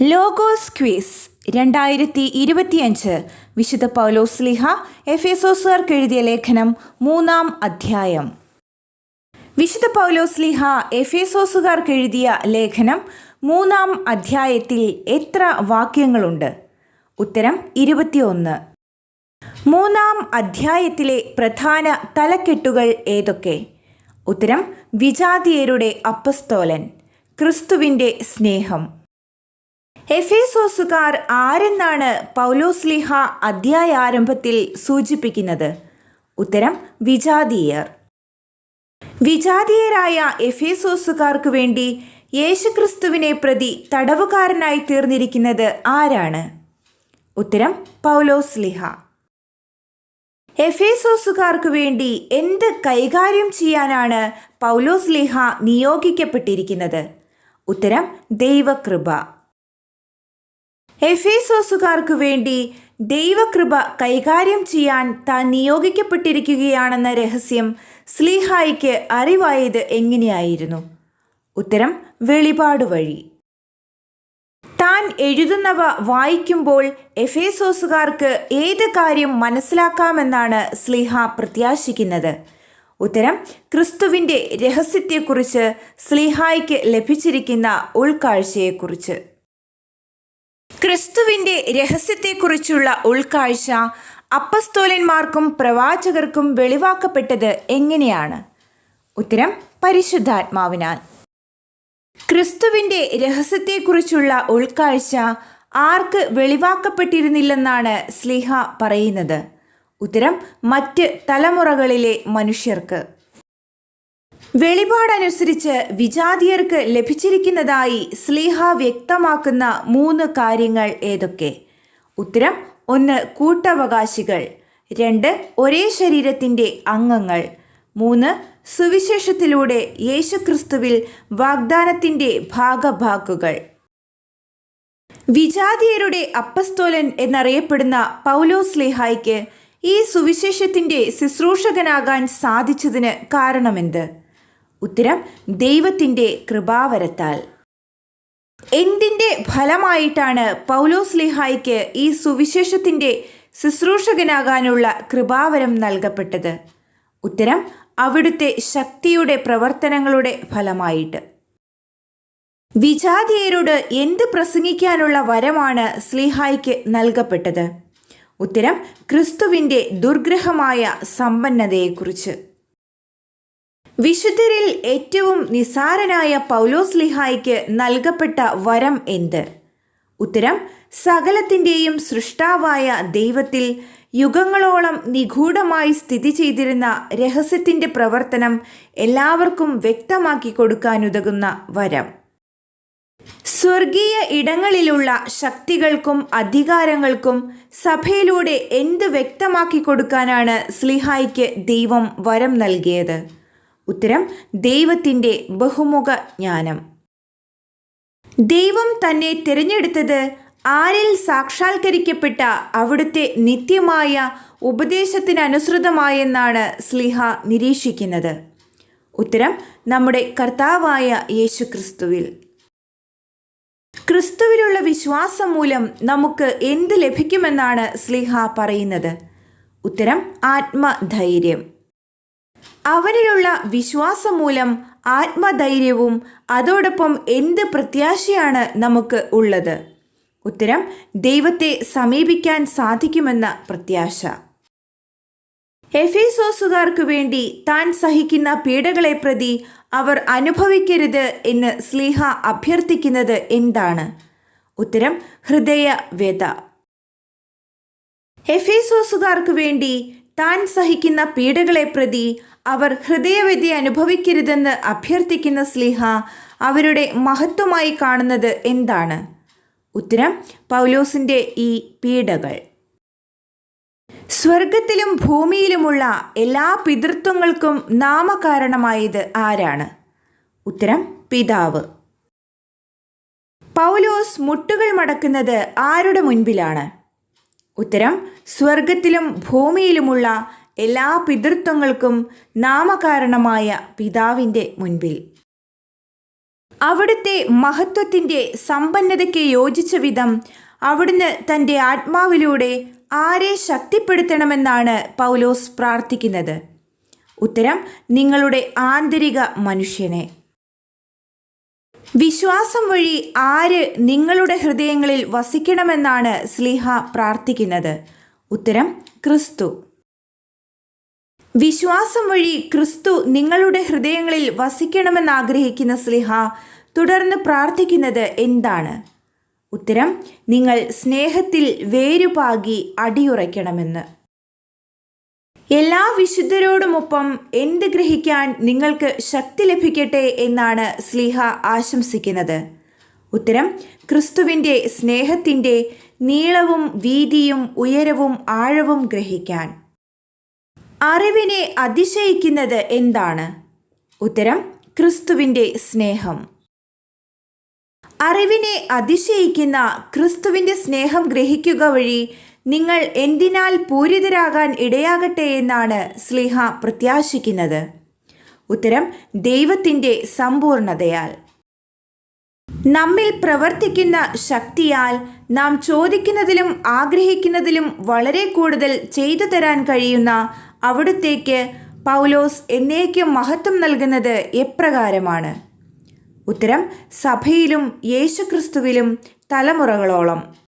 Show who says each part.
Speaker 1: Logos quiz രണ്ടായിരത്തി ഇരുപത്തിയഞ്ച് വിശുദ്ധ പൗലോസ്ലിഹ എസോസുകാർക്ക് എഴുതിയ ലേഖനം മൂന്നാം അധ്യായം. വിശുദ്ധ പൗലോസ് പൗലോസ്ലിഹ എസോസുകാർക്ക് എഴുതിയ ലേഖനം മൂന്നാം അധ്യായത്തിൽ എത്ര വാക്യങ്ങളുണ്ട്? ഉത്തരം ഇരുപത്തിയൊന്ന്. മൂന്നാം അധ്യായത്തിലെ പ്രധാന തലക്കെട്ടുകൾ ഏതൊക്കെ? ഉത്തരം വിജാതിയരുടെ അപ്പസ്തോലൻ ക്രിസ്തുവിന്റെ സ്നേഹം. എഫേസോസുകാർ ആരെന്നാണ് പൗലോസ്ലിഹ അധ്യായാരംഭത്തിൽ സൂചിപ്പിക്കുന്നത്? ഉത്തരം വിജാതീയർ. വിജാതീയരായ എഫേസോസുകാർക്ക് വേണ്ടി യേശുക്രിസ്തുവിനെ പ്രതി തടവുകാരനായി തീർന്നിരിക്കുന്നത് ആരാണ്? ഉത്തരം പൗലോസ്ലിഹ എഫേസോസുകാർക്ക് വേണ്ടി എന്ത് കൈകാര്യം ചെയ്യാനാണ് പൗലോസ്ലിഹ നിയോഗിക്കപ്പെട്ടിരിക്കുന്നത്? ഉത്തരം ദൈവകൃപ. എഫേസോസുകാർക്ക് വേണ്ടി ദൈവകൃപ കൈകാര്യം ചെയ്യാൻ താൻ നിയോഗിക്കപ്പെട്ടിരിക്കുകയാണെന്ന രഹസ്യം സ്ലീഹായിക്ക് അറിവായത് എങ്ങനെയായിരുന്നു? ഉത്തരം വെളിപാട് വഴി. താൻ എഴുതുന്നവ വായിക്കുമ്പോൾ എഫേസോസുകാർക്ക് ഏത് കാര്യം മനസ്സിലാക്കാമെന്നാണ് സ്ലീഹ പ്രത്യാശിക്കുന്നത്. ഉത്തരം ക്രിസ്തുവിന്റെ രഹസ്യത്തെക്കുറിച്ച് സ്ലീഹായ്ക്ക് ലഭിച്ചിരിക്കുന്ന ഉൾക്കാഴ്ചയെക്കുറിച്ച്. ക്രിസ്തുവിന്റെ രഹസ്യത്തെക്കുറിച്ചുള്ള ഉൾക്കാഴ്ച അപ്പസ്തോലന്മാർക്കും പ്രവാചകർക്കും വെളിവാക്കപ്പെട്ടത് എങ്ങനെയാണ്? ഉത്തരം പരിശുദ്ധാത്മാവിനാൽ. ക്രിസ്തുവിന്റെ രഹസ്യത്തെക്കുറിച്ചുള്ള ഉൾക്കാഴ്ച ആർക്ക് വെളിവാക്കപ്പെട്ടിരുന്നില്ലെന്നാണ് സ്ലിഹ പറയുന്നത്. ഉത്തരം മറ്റ് തലമുറകളിലെ മനുഷ്യർക്ക്. വെളിപാടനുസരിച്ച് വിജാതിയർക്ക് ലഭിച്ചിരിക്കുന്നതായി സ്ലീഹ വ്യക്തമാക്കുന്ന മൂന്ന് കാര്യങ്ങൾ ഏതൊക്കെ? ഉത്തരം ഒന്ന് കൂട്ടവകാശികൾ. രണ്ട് ഒരേ ശരീരത്തിന്റെ അംഗങ്ങൾ. മൂന്ന് സുവിശേഷത്തിലൂടെ യേശുക്രിസ്തുവിൽ വാഗ്ദാനത്തിന്റെ ഭാഗഭാക്കുകൾ വിജാതിയരുടെ അപ്പസ്തോലൻ എന്നറിയപ്പെടുന്ന പൗലോ സ്ലീഹായ്ക്ക് ഈ സുവിശേഷത്തിന്റെ ശുശ്രൂഷകനാകാൻ സാധിച്ചതിന് കാരണമെന്ത്? ഉത്തരം ദൈവത്തിന്റെ കൃപാവരത്താൽ. എന്തിന്റെ ഫലമായിട്ടാണ് പൗലോസ് ലിഹായ്ക്ക് ഈ സുവിശേഷത്തിന്റെ ശുശ്രൂഷകനാകാനുള്ള കൃപാവരം നൽകപ്പെട്ടത്? ഉത്തരം അവിടുത്തെ ശക്തിയുടെ പ്രവർത്തനങ്ങളുടെ ഫലമായിട്ട്. വിജാതിയരോട് എന്ത് പ്രസംഗിക്കാനുള്ള വരമാണ് സ്ലിഹായ്ക്ക് നൽകപ്പെട്ടത്? ഉത്തരം ക്രിസ്തുവിന്റെ ദുർഗ്രഹമായ സമ്പന്നതയെക്കുറിച്ച്. വിശുദ്ധരിൽ ഏറ്റവും നിസാരനായ പൗലോസ് ലിഹായ്ക്ക് നൽകപ്പെട്ട വരം എന്ത്? ഉത്തരം സകലത്തിന്റെയും സൃഷ്ടാവായ ദൈവത്തിൽ യുഗങ്ങളോളം നിഗൂഢമായി സ്ഥിതി ചെയ്തിരുന്ന രഹസ്യത്തിന്റെ പ്രവർത്തനം എല്ലാവർക്കും വ്യക്തമാക്കി കൊടുക്കാനുതകുന്ന വരം. സ്വർഗീയ ഇടങ്ങളിലുള്ള ശക്തികൾക്കും അധികാരങ്ങൾക്കും സഭയിലൂടെ എന്ത് വ്യക്തമാക്കി കൊടുക്കാനാണ് സ്ലിഹായ്ക്ക് ദൈവം വരം നൽകിയത്? ഉത്തരം ദൈവത്തിന്റെ ബഹുമുഖ ജ്ഞാനം. ദൈവം തന്നെ തിരഞ്ഞെടുത്തത് ആരിൽ സാക്ഷാത്കരിക്കപ്പെട്ട അവിടുത്തെ നിത്യമായ ഉപദേശത്തിനനുസൃതമായെന്നാണ് സ്ലിഹ നിരീക്ഷിക്കുന്നത്. ഉത്തരം നമ്മുടെ കർത്താവായ യേശു ക്രിസ്തുവിൽ ക്രിസ്തുവിലുള്ള വിശ്വാസം മൂലം നമുക്ക് എന്ത് ലഭിക്കുമെന്നാണ് സ്ലിഹ പറയുന്നത്. ഉത്തരം ആത്മധൈര്യം. അവനിലുള്ള വിശ്വാസം മൂലം ആത്മധൈര്യവും അതോടൊപ്പം എന്ത് പ്രത്യാശയാണ് നമുക്ക് ഉള്ളത്? ഉത്തരം ദൈവത്തെ സമീപിക്കാൻ സാധിക്കുമെന്ന പ്രത്യാശ. എഫേസോസുകാർക്ക് വേണ്ടി താൻ സഹിക്കുന്ന പീഡകളെ പ്രതി അവർ അനുഭവിക്കരുത് എന്ന് സ്ലീഹ അഭ്യർത്ഥിക്കുന്നത് എന്താണ്? ഉത്തരം ഹൃദയ വ്യത എഫേസോസുകാർക്ക് വേണ്ടി താൻ സഹിക്കുന്ന പീഡകളെ പ്രതി അവർ ഹൃദയവിധി അനുഭവിക്കരുതെന്ന് അഭ്യർത്ഥിക്കുന്ന സ്ലിഹ അവരുടെ മഹത്വമായി കാണുന്നത് എന്താണ്? ഉത്തരം പൗലോസിന്റെ ഈ പീഡകൾ. സ്വർഗത്തിലും ഭൂമിയിലുമുള്ള എല്ലാ പിതൃത്വങ്ങൾക്കും നാമകാരണമായത് ആരാണ്? ഉത്തരം പിതാവ്. പൗലോസ് മുട്ടുകൾ മടക്കുന്നത് ആരുടെ മുൻപിലാണ്? ഉത്തരം സ്വർഗത്തിലും ഭൂമിയിലുമുള്ള എല്ലാ പിതൃത്വങ്ങൾക്കും നാമകാരണമായ പിതാവിന്റെ മുൻപിൽ. അവിടുത്തെ മഹത്വത്തിന്റെ സമ്പന്നതയ്ക്ക് യോജിച്ച വിധം അവിടുന്ന് തന്റെ ആത്മാവിലൂടെ ആരെ ശക്തിപ്പെടുത്തണമെന്നാണ് പൗലോസ് പ്രാർത്ഥിക്കുന്നത്. ഉത്തരം നിങ്ങളുടെ ആന്തരിക മനുഷ്യനെ. വിശ്വാസം വഴി ആര് നിങ്ങളുടെ ഹൃദയങ്ങളിൽ വസിക്കണമെന്നാണ് സ്ലിഹ പ്രാർത്ഥിക്കുന്നത്. ഉത്തരം ക്രിസ്തു. വിശ്വാസം വഴി ക്രിസ്തു നിങ്ങളുടെ ഹൃദയങ്ങളിൽ വസിക്കണമെന്ന് ആഗ്രഹിക്കുന്ന സ്ലിഹ തുടർന്ന് പ്രാർത്ഥിക്കുന്നത് എന്താണ്? ഉത്തരം നിങ്ങൾ സ്നേഹത്തിൽ വേരുപാകി അടിയുറയ്ക്കണമെന്ന്. എല്ലാ വിശുദ്ധരോടുമൊപ്പം എന്ത് ഗ്രഹിക്കാൻ നിങ്ങൾക്ക് ശക്തി ലഭിക്കട്ടെ എന്നാണ് സ്ലീഹ ആശംസിക്കുന്നത്. ഉത്തരം ക്രിസ്തുവിന്റെ സ്നേഹത്തിന്റെ നീളവും വീതിയും ഉയരവും ആഴവും ഗ്രഹിക്കാൻ. അറിവിനെ അതിശയിക്കുന്നത് എന്താണ്? ഉത്തരം ക്രിസ്തുവിന്റെ സ്നേഹം. അറിവിനെ അതിശയിക്കുന്ന ക്രിസ്തുവിന്റെ സ്നേഹം ഗ്രഹിക്കുക വഴി നിങ്ങൾ എന്തിനാൽ പൂരിതരാകാൻ ഇടയാകട്ടെ എന്നാണ് സ്ലിഹ പ്രത്യാശിക്കുന്നത്. ഉത്തരം ദൈവത്തിന്റെ സമ്പൂർണതയാൽ. നമ്മിൽ പ്രവർത്തിക്കുന്ന ശക്തിയാൽ നാം ചോദിക്കുന്നതിലും ആഗ്രഹിക്കുന്നതിലും വളരെ കൂടുതൽ ചെയ്തു തരാൻ കഴിയുന്ന അവിടുത്തേക്ക് പൗലോസ് എന്നേക്കും മഹത്വം നൽകുന്നത് എപ്രകാരമാണ്? ഉത്തരം സഭയിലും യേശുക്രിസ്തുവിലും തലമുറകളോളം.